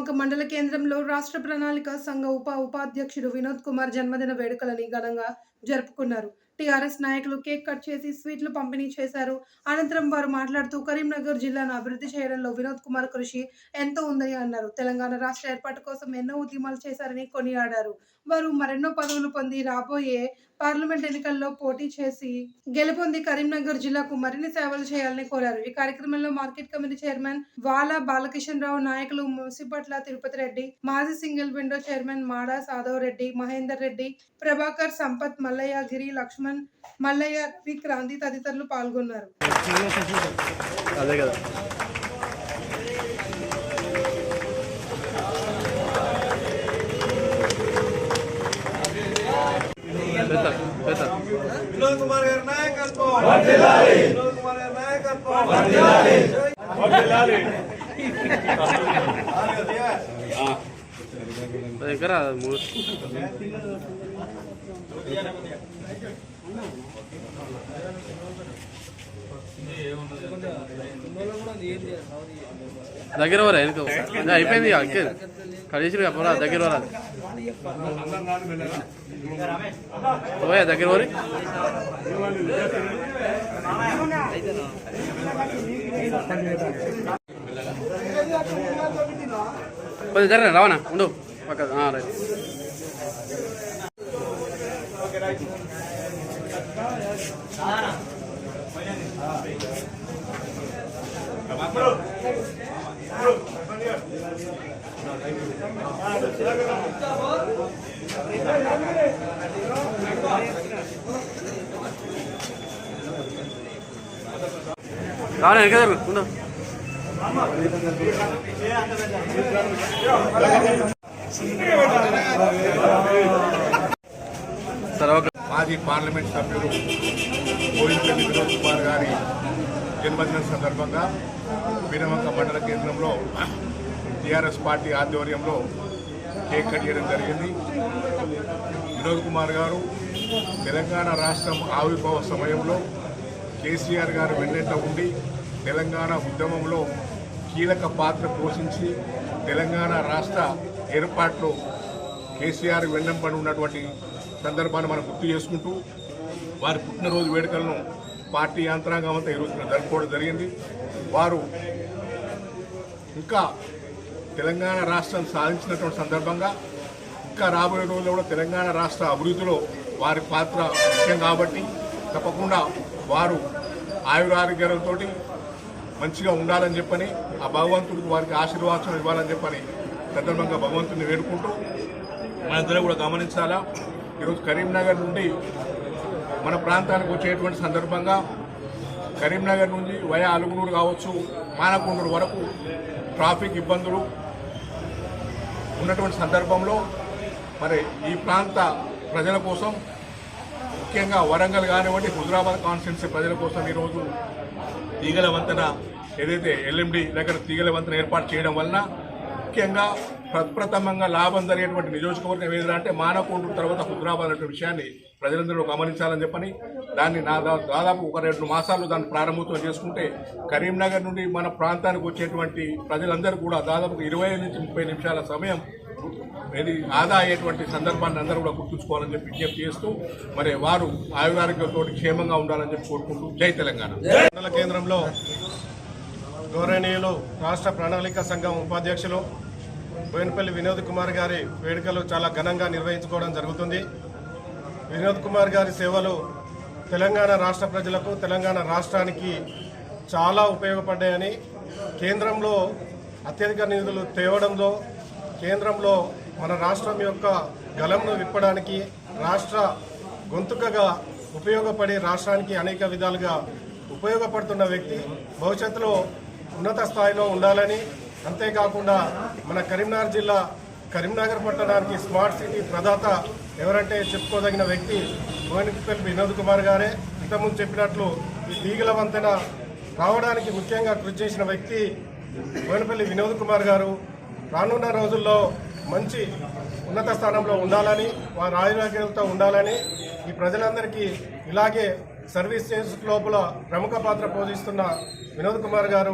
వీణవంక మండల కేంద్రంలో రాష్ట్ర ప్రణాళిక సంఘ ఉప ఉపాధ్యక్షుడు వినోద్ కుమార్ జన్మదిన వేడుకలని ఘనంగా జరుపుకున్నారు. టీఆర్ఎస్ నాయకులు కేక్ కట్ చేసి స్వీట్లు పంపిణీ చేశారు. అనంతరం వారు మాట్లాడుతూ కరీంనగర్ జిల్లాను అభివృద్ధి చేయడంలో వినోద్ కుమార్ కృషి ఎంతో ఉందని అన్నారు. తెలంగాణ రాష్ట్ర ఏర్పాటు కోసం ఎన్నో ఉద్యమాలు చేశారని కొనియాడారు. వారు మరెన్నో పదవులు పొంది రాబోయే పార్లమెంట్ ఎన్నికల్లో పోటీ చేసి గెలుపొంది కరీంనగర్ జిల్లాకు మరిన్ని సేవలు చేయాలని కోరారు. ఈ కార్యక్రమంలో market committee chairman Vala Balakishan Rao నాయకులు మున్సిపట్ల తిరుపతి రెడ్డి మాజీ single window chairman Mada Sadhav Reddy Mahender Reddy Prabhakar Sampath Mallaiah Giri Laxman Mallaiah V Kranti తదితరులు పాల్గొన్నారు. అదే కదా. పెద్ద పెద్ద వినోద్ కుమార్ గారి నాయకత్వం. వినోద్ కుమార్ గారి నాయకత్వం. దగ్గర మూడు. దగ్గర వరా ఎందుకు అయిపోయింది అక్కే కలిసి అప్పుడు దగ్గర వరా పోయా దగ్గర వరి కొద్దిగా జరగండి రావనా ఉండు పక్క రైట్. రాలేదు కదా జరుగు ఉండు సరే ఓకే మాజీ పార్లమెంట్ సభ్యులు కోయిలపల్లి వినోద్ కుమార్ గారి జన్మదినం సందర్భంగా వినవంక మండల కేంద్రంలో టీఆర్ఎస్ పార్టీ ఆధ్వర్యంలో కేక్ కట్ చేయడం జరిగింది. వినోద్ కుమార్ గారు తెలంగాణ రాష్ట్రం ఆవిర్భావ సమయంలో కేసీఆర్ గారు వెన్నెంట ఉండి తెలంగాణ ఉద్యమంలో కీలక పాత్ర పోషించి తెలంగాణ రాష్ట్ర ఏర్పాట్లో కేసీఆర్ వెన్నంపడి ఉన్నటువంటి సందర్భాన్ని మనం గుర్తు చేసుకుంటూ వారి పుట్టినరోజు వేడుకలను పార్టీ యంత్రాంగం అంతా ఈరోజు జరుపుకోవడం జరిగింది. వారు ఇంకా తెలంగాణ రాష్ట్రం సాధించినటువంటి సందర్భంగా ఇంకా రాబోయే రోజుల్లో కూడా తెలంగాణ రాష్ట్ర అభివృద్ధిలో వారి పాత్ర ముఖ్యం కాబట్టి తప్పకుండా వారు ఆయురారోగ్యాలతో మంచిగా ఉండాలని చెప్పని ఆ భగవంతుడికి వారికి ఆశీర్వాదం ఇవ్వాలని చెప్పని సందర్భంగా భగవంతుని వేడుకుంటూ మనందరం కూడా గమనించాలా? ఈరోజు కరీంనగర్ నుండి మన ప్రాంతానికి వచ్చేటువంటి సందర్భంగా కరీంనగర్ నుండి వయా అలుగునూరు కావచ్చు మానకొండూరు వరకు ట్రాఫిక్ ఇబ్బందులు ఉన్నటువంటి సందర్భంలో మరి ఈ ప్రాంత ప్రజల కోసం ముఖ్యంగా వరంగల్ కానివ్వండి హుజరాబాద్ కాన్స్టిట్యున్సీ ప్రజల కోసం ఈరోజు తీగల వంతెన ఏదైతే ఎల్ఎండి దగ్గర తీగల వంతెన ఏర్పాటు చేయడం వలన ముఖ్యంగా ప్రప్రథమంగా లాభం జరిగేటువంటి నియోజకవర్గం ఏదైనా అంటే మానకొండూరు తర్వాత హుజరాబాద్ అనే విషయాన్ని ప్రజలందరూ గమనించాలని చెప్పని దాన్ని నా దా- దాదాపు ఒక రెండు మాసాలు దాన్ని ప్రారంభోత్సవం చేసుకుంటే కరీంనగర్ నుండి మన ప్రాంతానికి వచ్చేటువంటి ప్రజలందరూ కూడా దాదాపు ఇరవై నుంచి ముప్పై నిమిషాల సమయం ఇది ఆదా అయ్యేటువంటి సందర్భాన్ని అందరూ కూడా గుర్తుంచుకోవాలని చెప్పి విజ్ఞప్తి చేస్తూ మరి వారు ఆయురారోగ్యంతో క్షేమంగా ఉండాలని చెప్పి కోరుకుంటూ జై తెలంగాణ. మండల కేంద్రంలో గౌరవనీయులు రాష్ట్ర ప్రణాళిక సంఘం ఉపాధ్యక్షులు బోయినపల్లి వినోద్ కుమార్ గారి వేడుకలు చాలా ఘనంగా నిర్వహించుకోవడం జరుగుతుంది. వినోద్ కుమార్ గారి సేవలు తెలంగాణ రాష్ట్ర ప్రజలకు తెలంగాణ రాష్ట్రానికి చాలా ఉపయోగపడ్డాయని కేంద్రంలో అత్యధిక నిధులు తేవడంలో కేంద్రంలో మన రాష్ట్రం యొక్క గలంను విప్పడానికి రాష్ట్ర గొంతుకగా ఉపయోగపడి రాష్ట్రానికి అనేక విధాలుగా ఉపయోగపడుతున్న వ్యక్తి. భవిష్యత్తులో ఉన్నత స్థాయిలో ఉండాలని అంతేకాకుండా మన కరీంనగర్ జిల్లా కరీంనగర్ పట్టణానికి స్మార్ట్ సిటీ ప్రదాత ఎవరంటే చెప్పుకోదగిన వ్యక్తి భువనపల్లి వినోద్ కుమార్ గారే. ఇంతకుముందు చెప్పినట్లు ఈ తీగల వంతెన రావడానికి ముఖ్యంగా కృషి చేసిన వ్యక్తి భువనపల్లి వినోద్ కుమార్ గారు. రానున్న రోజుల్లో మంచి ఉన్నత స్థానంలో ఉండాలని వారి ఆయుర్వేదంతో ఉండాలని ఈ ప్రజలందరికీ ఇలాగే సర్వీస్ చేసే లోపల ప్రముఖ పాత్ర పోషిస్తున్న వినోద్ కుమార్ గారు